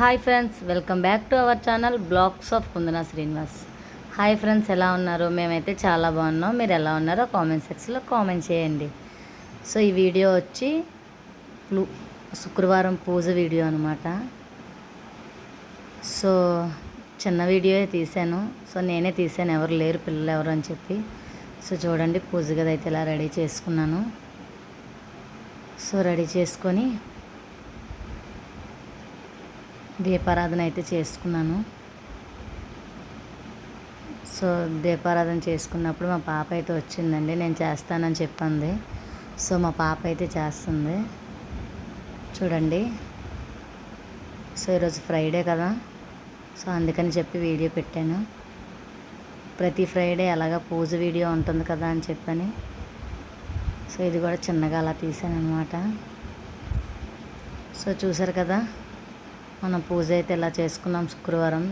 Hi friends welcome back to our channel blogs of Kundana Srinivas. Hi friends ఎలా ఉన్నారు? మేమైతే చాలా బాగున్నాం. మీరు ఎలా ఉన్నారో కామెంట్ సెక్షన్లో కామెంట్ చేయండి. సో ఈ వీడియో వచ్చి శుక్రవారం పూజ వీడియో అనమాట సో చిన్న వీడియో తీశాను. సో నేనే తీసాను ఎవరు లేరు పిల్లలు ఎవరు అని చెప్పి. సో చూడండి పూజ గది అయితే ఇలా రెడీ చేసుకున్నాను. సో రెడీ చేసుకొని దీపారాధన అయితే చేసుకున్నాను. సో దీపారాధన చేసుకున్నప్పుడు మా పాప అయితే వచ్చిందండి. నేను చేస్తానని చెప్పింది. సో మా పాప అయితే చేస్తుంది. చూడండి. సో ఈరోజు ఫ్రైడే కదా. సో అందుకని చెప్పి వీడియో పెట్టాను. ప్రతి ఫ్రైడే అలాగా పూజ వీడియో ఉంటుంది కదా అని చెప్పని. సో ఇది కూడా చిన్నగా అలా తీసాను అనమాట సో చూసారు కదా? మనం పూజ అయితే ఇలా చేసుకున్నాం శుక్రవారం.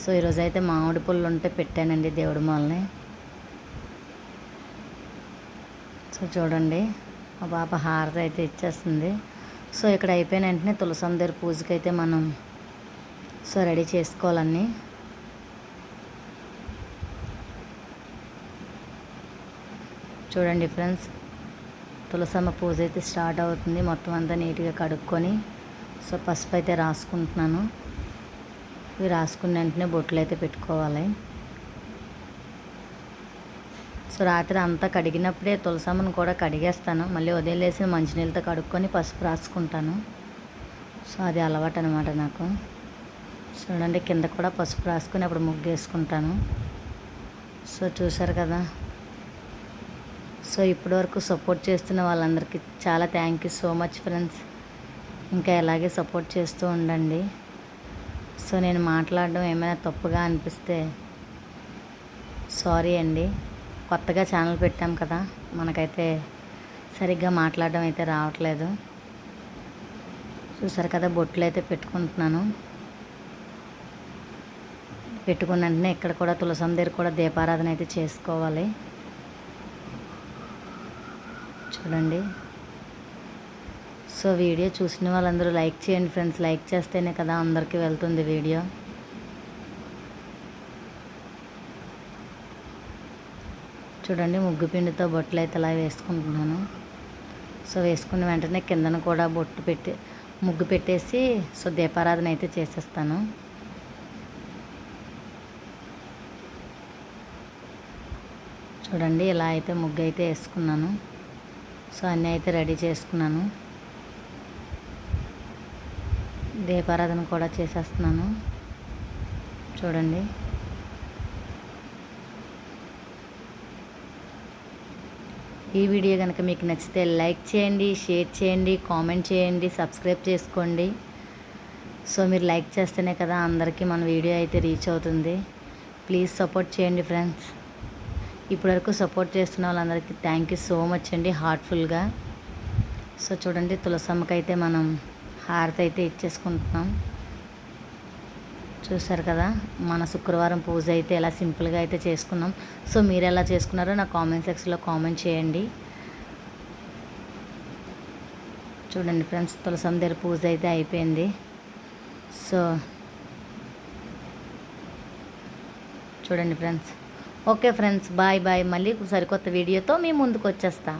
సో ఈరోజు అయితే మామిడి పుల్లు ఉంటే పెట్టానండి దేవుడి మాలని. సో చూడండి మా పాప హారతి అయితే ఇచ్చేస్తుంది. సో ఇక్కడ అయిపోయిన వెంటనే తులసందరి దగ్గర పూజకి అయితే మనం సో రెడీ చేసుకోవాలన్నీ. చూడండి ఫ్రెండ్స్ తులసమ్మ పూజ అయితే స్టార్ట్ అవుతుంది. మొత్తం అంతా నీట్గా కడుక్కొని సో పసుపు అయితే రాసుకుంటున్నాను. ఇవి రాసుకున్న వెంటనే బొట్లు అయితే పెట్టుకోవాలి. సో రాత్రి అంతా కడిగినప్పుడే తులసమ్మను కూడా కడిగేస్తాను. మళ్ళీ ఉదయం లేసి మంచినీళ్ళతో కడుక్కొని పసుపు రాసుకుంటాను. సో అది అలవాటు అనమాట నాకు. చూడండి కింద కూడా పసుపు రాసుకొని అప్పుడు ముగ్గు వేసుకుంటాను. సో చూసారు కదా? సో ఇప్పటివరకు సపోర్ట్ చేస్తున్న వాళ్ళందరికీ చాలా thank you so much friends. ఇంకా ఇలాగే సపోర్ట్ చేస్తూ ఉండండి. సో నేను మాట్లాడడం ఏమైనా తప్పుగా అనిపిస్తే సారీ అండి. కొత్తగా ఛానల్ పెట్టాం కదా మనకైతే సరిగ్గా మాట్లాడడం అయితే రావట్లేదు. చూసారు కదా బొట్లు అయితే పెట్టుకుంటున్నాను. పెట్టుకున్న వెంటనే ఇక్కడ కూడా తులసం దగ్గర కూడా దీపారాధన అయితే చేసుకోవాలి. చూడండి. సో వీడియో చూసిన వాళ్ళందరూ లైక్ చేయండి ఫ్రెండ్స్. లైక్ చేస్తేనే కదా అందరికీ వెళ్తుంది వీడియో. చూడండి ముగ్గు పిండితో బొట్లు అయితే అలా వేసుకుంటున్నాను. సో వేసుకున్న వెంటనే కిందన కూడా బొట్టు పెట్టి ముగ్గు పెట్టేసి సో దీపారాధన అయితే చేసేస్తాను. చూడండి ఇలా అయితే ముగ్గు అయితే వేసుకున్నాను. సో అన్నీ అయితే రెడీ చేసుకున్నాను. దీపారాధన కూడా చేసేస్తున్నాను. చూడండి. ఈ వీడియో కనుక మీకు నచ్చితే లైక్ చేయండి షేర్ చేయండి కామెంట్ చేయండి సబ్స్క్రైబ్ చేసుకోండి. సో మీరు లైక్ చేస్తేనే కదా అందరికీ మన వీడియో అయితే రీచ్ అవుతుంది. ప్లీజ్ సపోర్ట్ చేయండి ఫ్రెండ్స్. ఇప్పటివరకు సపోర్ట్ చేస్తున్న వాళ్ళందరికీ థ్యాంక్ యూ సో మచ్ అండి హార్ట్ఫుల్గా. సో చూడండి తులసమ్మకి అయితే మనం హారతి అయితే ఇచ్చేసుకుంటున్నాం. చూసారు కదా మన శుక్రవారం పూజ అయితే ఎలా సింపుల్గా అయితే చేసుకున్నాం. సో మీరు ఎలా చేసుకున్నారో నా కామెంట్ సెక్షన్లో కామెంట్ చేయండి. చూడండి ఫ్రెండ్స్ తులసం దగ్గర పూజ అయితే అయిపోయింది. సో చూడండి friends. Okay friends bye bye. మళ్ళీ సరికొత్త వీడియోతో మీ ముందుకు వచ్చేస్తా.